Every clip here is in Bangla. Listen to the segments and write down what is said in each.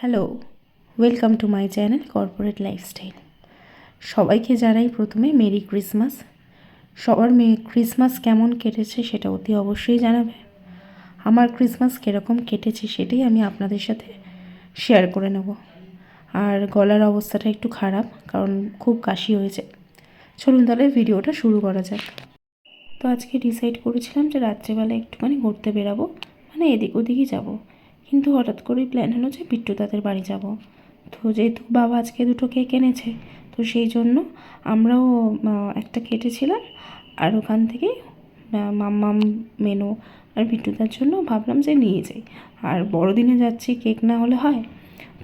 Hello, welcome to my channel corporate lifestyle. সবাইকে জানাই প্রথমে মেরি ক্রিসমাস। সবার মে, ক্রিসমাস কেমন কেটেছে সেটা অতি অবশ্যই জানাবে। আমার ক্রিসমাস কীরকম কেটেছে সেটাই আমি আপনাদের সাথে শেয়ার করে নেব। আর গলার অবস্থাটা একটু খারাপ, কারণ খুব কাশি হয়েছে। চলুন তাহলে ভিডিওটা শুরু করা যাক। তো আজকে ডিসাইড করেছিলাম যে রাত্রেবেলা একটুখানি ঘুরতে বেরাবো মানে এদিক ওদিকই যাব। কিন্তু হঠাৎ করেই প্ল্যান হলো যে বিট্টু তাদের বাড়ি যাব। তো যেহেতু বাবা আজকে দুটো কেক এনেছে তো সেই জন্য আমরাও একটা কেটেছিলাম আর ওখান আহ, মাম্মাম মেনু আর বিট্টুদার জন্য ভাবলাম যে নিয়ে যাই। আর বড়দিনে যাচ্ছি কেক না হলে হয়।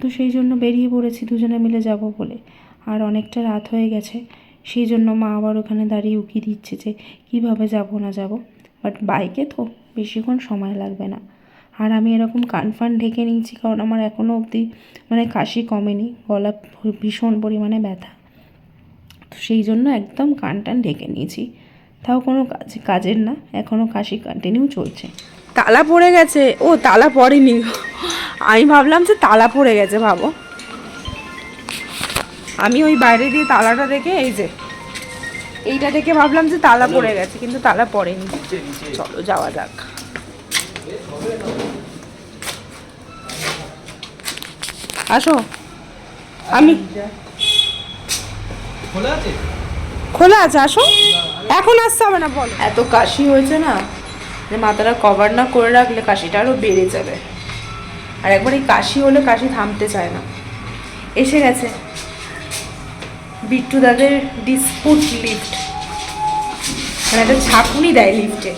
তো সেই জন্য বেরিয়ে পড়েছি দুজনে মিলে যাব বলে। আর অনেকটা রাত হয়ে গেছে সেই জন্য মা আবার ওখানে দাঁড়িয়ে উকি দিচ্ছে যে কীভাবে যাব না যাব। বাট বাইকে তো বেশিক্ষণ সময় লাগবে না। আর আমি এরকম কান ফান ঢেকে নিয়েছি কারণ আমার এখনও অবধি মানে কাশি কমেনি গলা ভীষণ পরিমাণে ব্যথা। তো সেই জন্য একদম কান টান ঢেকে নিয়েছি। তাও কোনো কাজ কাজের না এখনও কাশি কন্টিনিউ চলছে। তালা পড়ে গেছে। ও তালা পড়েনি। আমি ভাবলাম যে তালা পড়ে গেছে ভাবো। আমি ওই বাইরে দিয়ে তালাটা দেখে এই যে এইটা দেখে ভাবলাম যে তালা পড়ে গেছে কিন্তু তালা পড়েনি। চলো যাওয়া যাক। আসো। আমি খোলা আছে? খোলা আছে আসো। এখন আসতে হবে না বল। এত কাশি হয়েছে না যে মাথাটা কভার না করে রাখলে কাশিটা আরও বেড়ে যাবে। আর একবার এই কাশি হলে কাশি থামতে চায় না। এসে গেছে। বিট্টু দাদের ডিসপুট লিফট মানে একটা ঝাঁকুনি দেয় লিফটে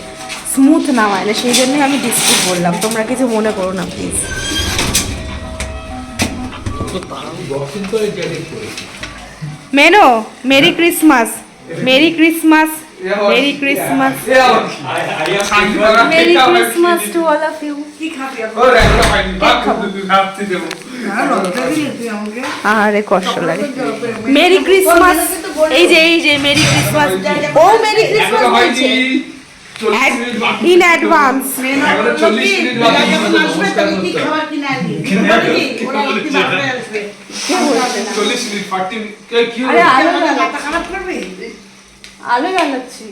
স্মুথ নামায় না সেই জন্যই আমি ডিসপুট বললাম। তোমরা কিছু মনে করো না প্লিজ মেনো merry Christmas merry Christmas merry Christmas. Merry Christmas to all of you আরে কষ্ট লাগে। Merry Christmas. এই যে এই যে মেরি ক্রিসমাস। ও মেরি ক্রিসমাস ইন অ্যাডভান্স আরে আলো আলো জ্বালাচ্ছি।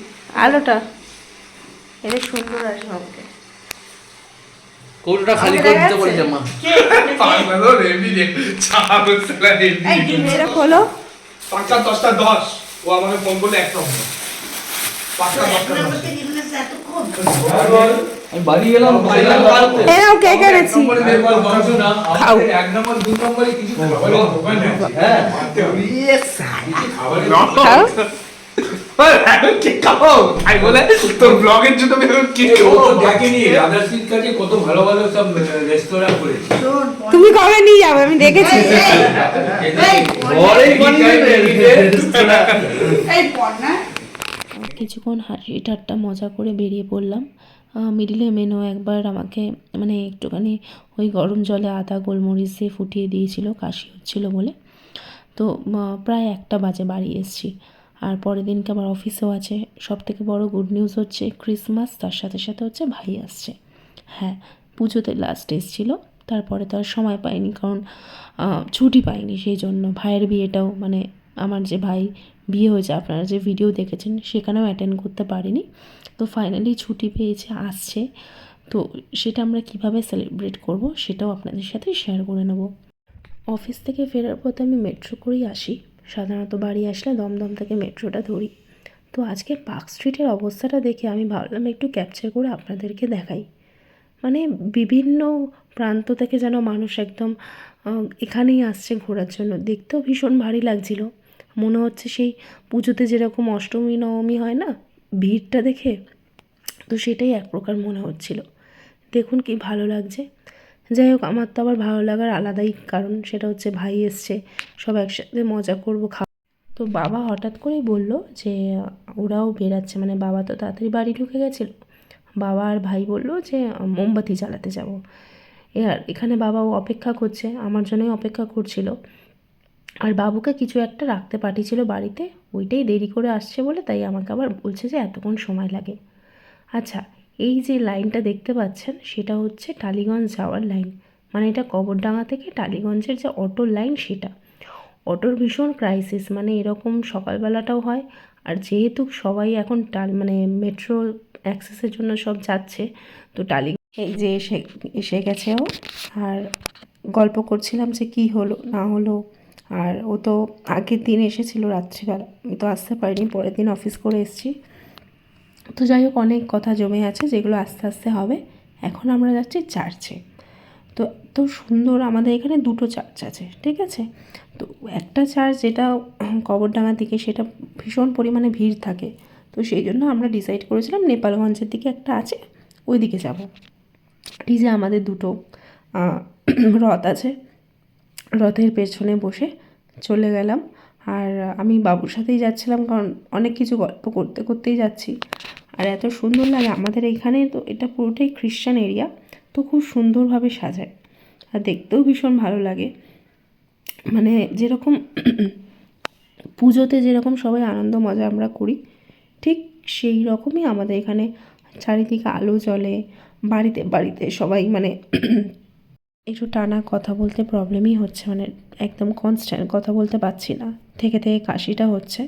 আলোটা। এটা সুন্দর আসবে আমাকে। কৌটোটা খালি করে দিতে পারি মা? এটা খোলো। পাঁচটা দশটা দশ। ও আমাকে ফোন করলে একটা হবে পাঁচটা দশটা দশ আমি বাড়ি গেলাম এরাও খাও। এক নম্বর দুই নম্বরে কিছু। হ্যাঁ খাও তুমি কবে নিয়ে যাবে আমি দেখেছি কিছুক্ষণ হাসি ঠাট্টা মজা করে বেরিয়ে পড়লাম। মিডিলে মেনো একবার আমাকে মানে একটুখানি ওই গরম জলে আদা, গোলমরিচ দিয়ে ফুটিয়ে দিয়েছিল, কাশি হচ্ছিল বলে। তো প্রায় একটা বাজে বাড়ি এসেছি। আর পরের দিনকে আমার অফিসেও আছে। সব থেকে বড় গুড নিউজ হচ্ছে ক্রিসমাস তার সাথে সাথে হচ্ছে ভাই আসছে। হ্যাঁ পুজোতে লাস্ট এসেছিল। তারপরে তো আর সময় পাইনি, কারণ ছুটি পাইনি সেই জন্য। ভাইয়ের বিয়েটাও মানে আমার যে ভাই বিয়ে হয়েছে। আপনারা যে ভিডিও দেখেছেন, সেখানেও অ্যাটেন্ড করতে পারিনি। তো ফাইনালি ছুটি পেয়েছে, আসছে। তো সেটা আমরা কীভাবে সেলিব্রেট করব, সেটাও আপনাদের সাথে শেয়ার করে নেব। অফিস থেকে ফেরার পথে আমি মেট্রো করেই আসি। সাধারণত বাড়ি আসলে দমদম থেকে মেট্রোটা ধরি। তো আজকে পার্ক স্ট্রিটের অবস্থাটা দেখে আমি ভাবলাম একটু ক্যাপচার করে আপনাদেরকে দেখাই। মানে বিভিন্ন প্রান্ত থেকে যেন মানুষ একদম এখানেই আসছে ঘোরার জন্য। দেখতেও ভীষণ ভারী লাগছিল। মনে হচ্ছে সেই পুজোতে যেরকম অষ্টমী, নবমী হয় না, ভিড়টা দেখে? তো সেটাই এক প্রকার মনে হচ্ছিল। দেখুন কি ভালো লাগছে। যাই হোক, আমার তো আবার ভালো লাগার আলাদাই কারণ, সেটা হচ্ছে ভাই এসছে, সব একসাথে মজা করব খাওয়া তো বাবা হঠাৎ করেই বলল যে, ওরাও বেরাচ্ছে মানে বাবা তো তাড়াতাড়ি বাড়ি ঢুকে গেছিল। বাবা আর ভাই বলল যে, মোমবাতি জ্বালাতে যাব। আর এখানে বাবাও অপেক্ষা করছে, আমার জন্যই অপেক্ষা করছিল। আর বাবুকে কিছু একটা রাখতে পাঠিয়েছিল বাড়িতে, ওইটাই দেরি করে আসছে বলে তাই আমাকে আবার বলছে যে এতক্ষণ সময় লাগে। আচ্ছা এই যে লাইনটা দেখতে পাচ্ছেন, সেটা হচ্ছে টালিগঞ্জ যাওয়ার লাইন। মানে এটা কবরডাঙ্গা থেকে টালিগঞ্জের যে অটোর লাইন সেটা। অটোর ভীষণ ক্রাইসিস মানে এরকম সকালবেলাটাও হয়। আর যেহেতু সবাই এখন টাল মানে মেট্রো অ্যাক্সেসের জন্য সব যাচ্ছে, তো টালি এই যে এসে এসে গেছে ও। আর গল্প করছিলাম যে কী হলো, না হলো। আর ও তো আগের দিন এসেছিল রাত্রিবেলা। আমি তো আসতে পারিনি পরের দিন অফিস করে এসেছি। তো যাই হোক অনেক কথা জমে আছে যেগুলো আস্তে আস্তে হবে। এখন আমরা যাচ্ছি চার্চে তো এত সুন্দর আমাদের এখানে দুটো চার্চ আছে ঠিক আছে? তো একটা চার্চ যেটা কবরডাঙ্গার দিকে সেটা ভীষণ পরিমাণে ভিড় থাকে। তো সেই জন্য আমরা ডিসাইড করেছিলাম নেপালগঞ্জের দিকে একটা আছে ওই দিকে যাব। এই যে আমাদের দুটো আহ, রথ আছে। রথের পেছনে বসে চলে গেলাম। আর আমি বাবুর সাথেই যাচ্ছিলাম কারণ অনেক কিছু গল্প করতে করতেই যাচ্ছি। আর এত সুন্দর লাগে, আমাদের এখানে তো এটা পুরোটাই খ্রিশ্চান এরিয়া, তো খুব সুন্দরভাবে সাজায়। আর দেখতেও ভীষণ ভালো লাগে। মানে যেরকম পুজোতে যেরকম সবাই আনন্দ, মজা আমরা করি, ঠিক সেই রকমই আমাদের এখানে চারিদিকে আলো জ্বলে, বাড়িতে বাড়িতে সবাই মানে একটু টানা কথা বলতে প্রবলেমই হচ্ছে মানে একদম কনস্ট্যান্ট কথা বলতে পারছি না। থেকে থেকে কাশিটা হচ্ছে।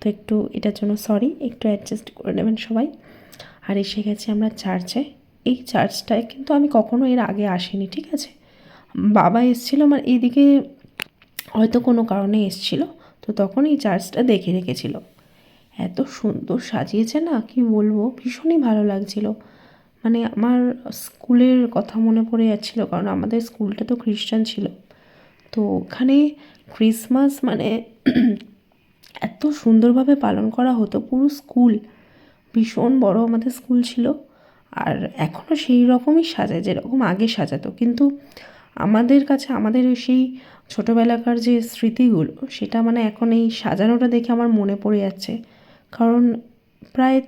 তো একটু এটার জন্য সরি একটু অ্যাডজাস্ট করে নেবেন সবাই। আর এসে গেছি আমরা চার্চে এই চার্চটায় কিন্তু আমি কখনো এর আগে আসিনি, ঠিক আছে? বাবা এসেছিল আমার এইদিকে হয়তো কোনো কারণে এসেছিল। তো তখন এই চার্চটা দেখে রেখেছিল। এত সুন্দর সাজিয়েছে না, কি বলব? ভীষণই ভালো লাগছিল। মানে আমার স্কুলের কথা মনে পড়ে যাচ্ছিল, কারণ আমাদের স্কুলটা তো খ্রিস্টান ছিল। তো ওখানে ক্রিসমাস মানে এত সুন্দরভাবে পালন করা হতো, পুরো স্কুল। ভীষণ বড় আমাদের স্কুল ছিল, আর এখনও সেই রকমই সাজায়, যেরকম আগে সাজাতো। কিন্তু আমাদের কাছে, আমাদের সেই ছোটোবেলাকার যে স্মৃতিগুলো, সেটা মানে এখন এই সাজানোটা দেখে আমার মনে পড়ে যাচ্ছে। কারণ প্রায়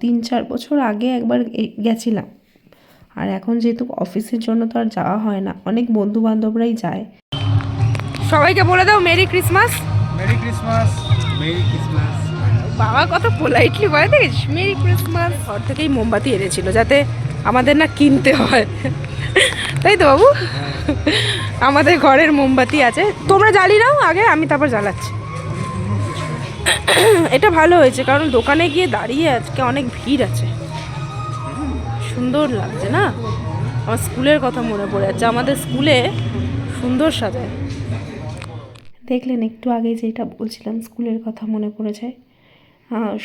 তিন চার বছর আগে একবার এ- গেছিলাম। আর এখন যেহেতু অফিসের জন্য তো আর যাওয়া হয় না অনেক বন্ধু বান্ধবরাই যায়। সবাইকে বলে দাও merry Christmas. Merry Christmas merry Christmas. বাবা কত পোলাইটলি বলে দেখিস মেরি ক্রিসমাস। ঘর থেকেই মোমবাতি এনেছিল যাতে আমাদের না কিনতে হয়। তাই তো বাবু? আমাদের ঘরের মোমবাতি আছে। তোমরা জ্বালি নাও আগে আমি তারপর জ্বালাচ্ছি। এটা ভালো হয়েছে, কারণ দোকানে গিয়ে দাঁড়িয়ে আজকে অনেক ভিড় আছে। সুন্দর লাগছে না? আমার স্কুলের কথা মনে পড়ে যাচ্ছে, আমাদের স্কুলে সুন্দর সাজায়। দেখলেন, একটু আগে যেটা বলছিলাম, স্কুলের কথা মনে পড়ে যায়।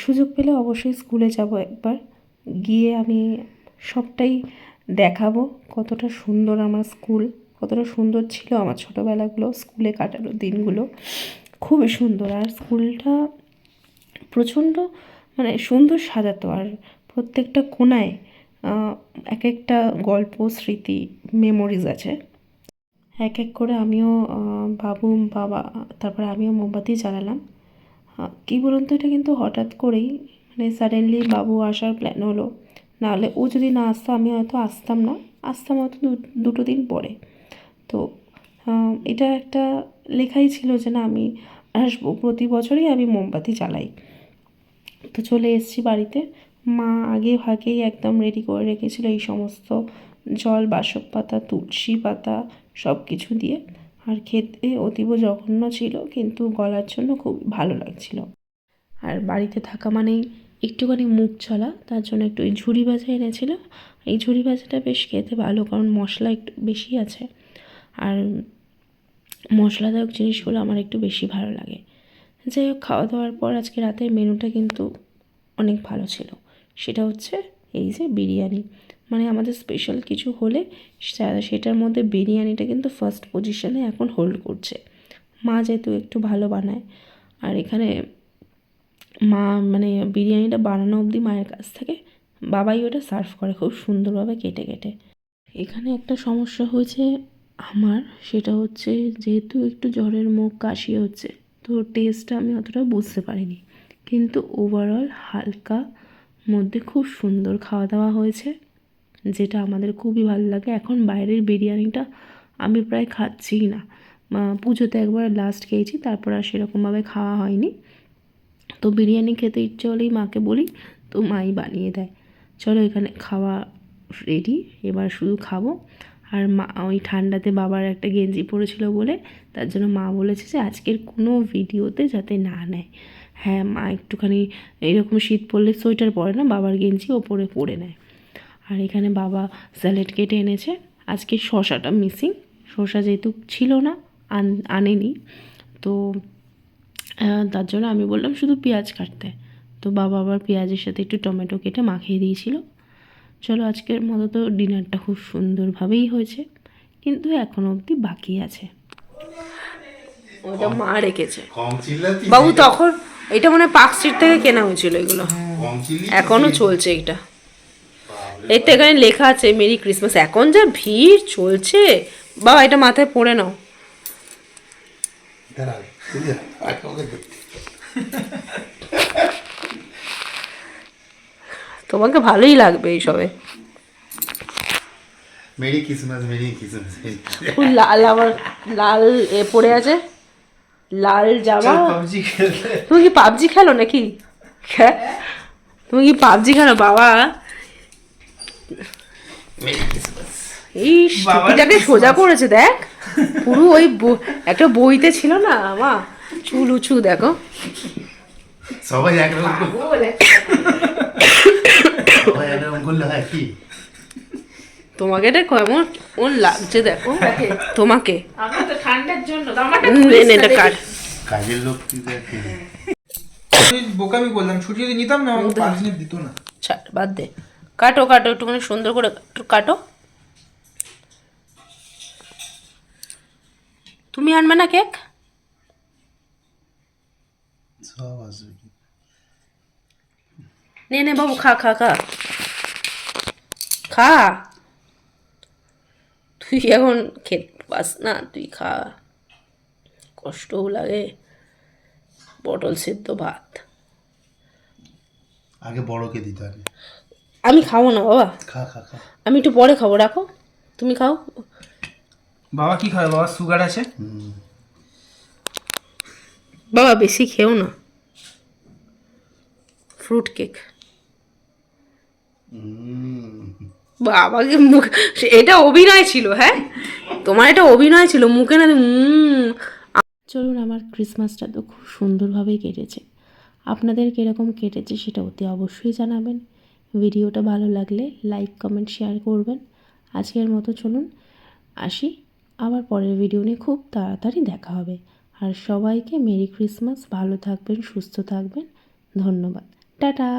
সুযোগ পেলে অবশ্যই স্কুলে যাব একবার। গিয়ে আমি সবটাই দেখাবো, কতটা সুন্দর আমার স্কুল, কতটা সুন্দর ছিল আমার ছোটোবেলাগুলো, স্কুলে কাটানো দিনগুলো। খুবই সুন্দর। আর স্কুলটা প্রচণ্ড মানে সুন্দর সাজাতো। আর প্রত্যেকটা কোনায় এক একটা গল্প, স্মৃতি মেমোরিজ আছে। এক এক করে আমিও বাবু, বাবা, তারপরে আমিও মোমবাতি জ্বালালাম। কী বলুন তো এটা কিন্তু হঠাৎ করেই মানে সাডেনলি বাবু আসার প্ল্যান হলো। নাহলে ও যদি না আসতো, আমি হয়তো আসতাম না। আসতাম হয়তো দুটো দিন পরে। তো এটা একটা লেখাই ছিল যে না, আমি আসব, প্রতি বছরই আমি মোমবাতি জ্বালাই। তো চলে এসেছি বাড়িতে। মা আগে ভাগেই একদম রেডি করে রেখেছিল এই সমস্ত জল, বাসক পাতা, তুলসী পাতা সব কিছু দিয়ে। আর খেতে অতীব জঘন্য ছিল, কিন্তু গলার জন্য খুব ভালো লাগছিল। আর বাড়িতে থাকা মানেই একটুখানি মুখ চলা, তার জন্য একটু ওই ঝুড়ি ভাজা এনেছিল। এই ঝুড়ি ভাজাটা বেশ খেতে ভালো, কারণ মশলা একটু বেশি আছে। আর মশলাদায়ক জিনিসগুলো আমার একটু বেশি ভালো লাগে। যাই হোক, খাওয়া দাওয়ার পর আজকে রাতের মেনুটা কিন্তু অনেক ভালো ছিল। সেটা হচ্ছে এই যে বিরিয়ানি। মানে আমাদের স্পেশাল কিছু হলে সেটার মধ্যে বিরিয়ানিটা কিন্তু ফার্স্ট পজিশনে এখন হোল্ড করছে। মা যেহেতু একটু ভালো বানায়, আর এখানে মা মানে বিরিয়ানিটা বানানো অবধি মায়ের কাছ থেকে বাবাই ওটা সার্ভ করে খুব সুন্দরভাবে কেটে কেটে। এখানে একটা সমস্যা হয়েছে আমার সেটা হচ্ছে যেহেতু একটু জ্বরের মুখ কাশি হচ্ছে, তো টেস্টটা আমি অতটা বুঝতে পারিনি। কিন্তু ওভারঅল হালকা, মধ্যে খুব সুন্দর খাওয়া দাওয়া হয়েছে, যেটা আমাদের খুবই ভালো লাগে। এখন বাইরের বিরিয়ানিটা আমি প্রায় খাচ্ছিই না। পুজোতে একবার লাস্ট খেয়েছি, তারপর আর সেরকমভাবে খাওয়া হয়নি। তো বিরিয়ানি খেতে ইচ্ছে হলেই মাকে বলি, তো মাই বানিয়ে দেয়। চলো এখানে খাওয়া রেডি এবার শুধু খাব। আর মা, ওই ঠান্ডাতে বাবার একটা গেঞ্জি পরেছিল বলে তার জন্য মা বলেছে যে আজকের কোনো ভিডিওতে যাতে না নেয়। হ্যাঁ মা, একটুখানি এরকম শীত পড়লে সোয়েটার পরে না বাবার গেঞ্জি ওপরে পরে নেয়। আর এখানে বাবা স্যালাড কেটে এনেছে। আজকে শশাটা মিসিং, শশা যেহেতু ছিল না, আন, আনেনি। তো তার জন্য আমি বললাম শুধু পেঁয়াজ কাটতে। তো বাবা আবার পেঁয়াজের সাথে একটু টমেটো কেটে মাখিয়ে দিয়েছিল। চলো আজকের মতো তো ডিনারটা খুব সুন্দরভাবেই হয়েছে কিন্তু এখনও অবধি বাকি আছে। ওটা মা রেখেছে। বাবু তখন এটা মানে পার্ক স্ট্রিট থেকে কেনা হয়েছিল এগুলো। এখনও চলছে এটা। এই তো এখানে লেখা আছে মেরি ক্রিসমাস। এখন যা ভিড় চলছে। বাবা এটা মাথায় পরে নাও। দাঁড়াও এই যে, আগে ওকে দেখতে। তোমাকে ভালোই লাগবে এইসবে। মেরি ক্রিসমাস মেরি ক্রিসমাস লাল আমার লাল এ পড়ে আছে। লাল জামা। তুমি কি পাবজি খেলো নাকি? তুমি কি পাবজি খেলো বাবা? এই টুপিটাকে সোজা করেছে দেখ। পুরো ওই একটা বইতে ছিল না মা? চুল উঁচু দেখো। সবাই একরকম করলে হয় কি? তোমাকে এটা কেমন কোন লাগছে দেখো। তোমাকে। আমার তো ঠান্ডার জন্য উম, নে, নে, এটা কাট কাজের লোক কি দেখে? বোকামি বললাম ছুটি যদি নিতাম না আমাকে পাঁচ মিনিট দিত না। ছাড় বাদ দে। কাটো কাটো একটুখানি সুন্দর করে কাটো। তুমি আনবে না কেক? নে নে বাবু খা খা খা। খা। তুই এখন খেতে পাস না তুই খা। কষ্টও লাগে। পটল সিদ্ধ ভাত। আগে বড়কে দিতে হবে আমি খাব না বাবা। খা খা খা। আমি একটু পরে খাব রাখো। তুমি খাও। বাবা কি খাবে? বাবা সুগার আছে? হুম। বাবা বেশি খেও না। Fruit cake. হুম। বাবাকে মুখ এটা অভিনয় ছিল হ্যাঁ? তোমার এটা অভিনয় ছিল, মুখে না চলুন, আমার ক্রিসমাসটা তো খুব সুন্দরভাবেই কেটেছে। আপনাদের কীরকম কেটেছে সেটা অতি অবশ্যই জানাবেন। ভিডিওটা ভালো লাগলে লাইক কমেন্ট শেয়ার করবেন। আজকের মতো চলুন, আসি। আবার পরের ভিডিও নিয়ে খুব তাড়াতাড়ি দেখা হবে। আর সবাইকে মেরি ক্রিসমাস, ভালো থাকবেন, সুস্থ থাকবেন। ধন্যবাদ। টাটা!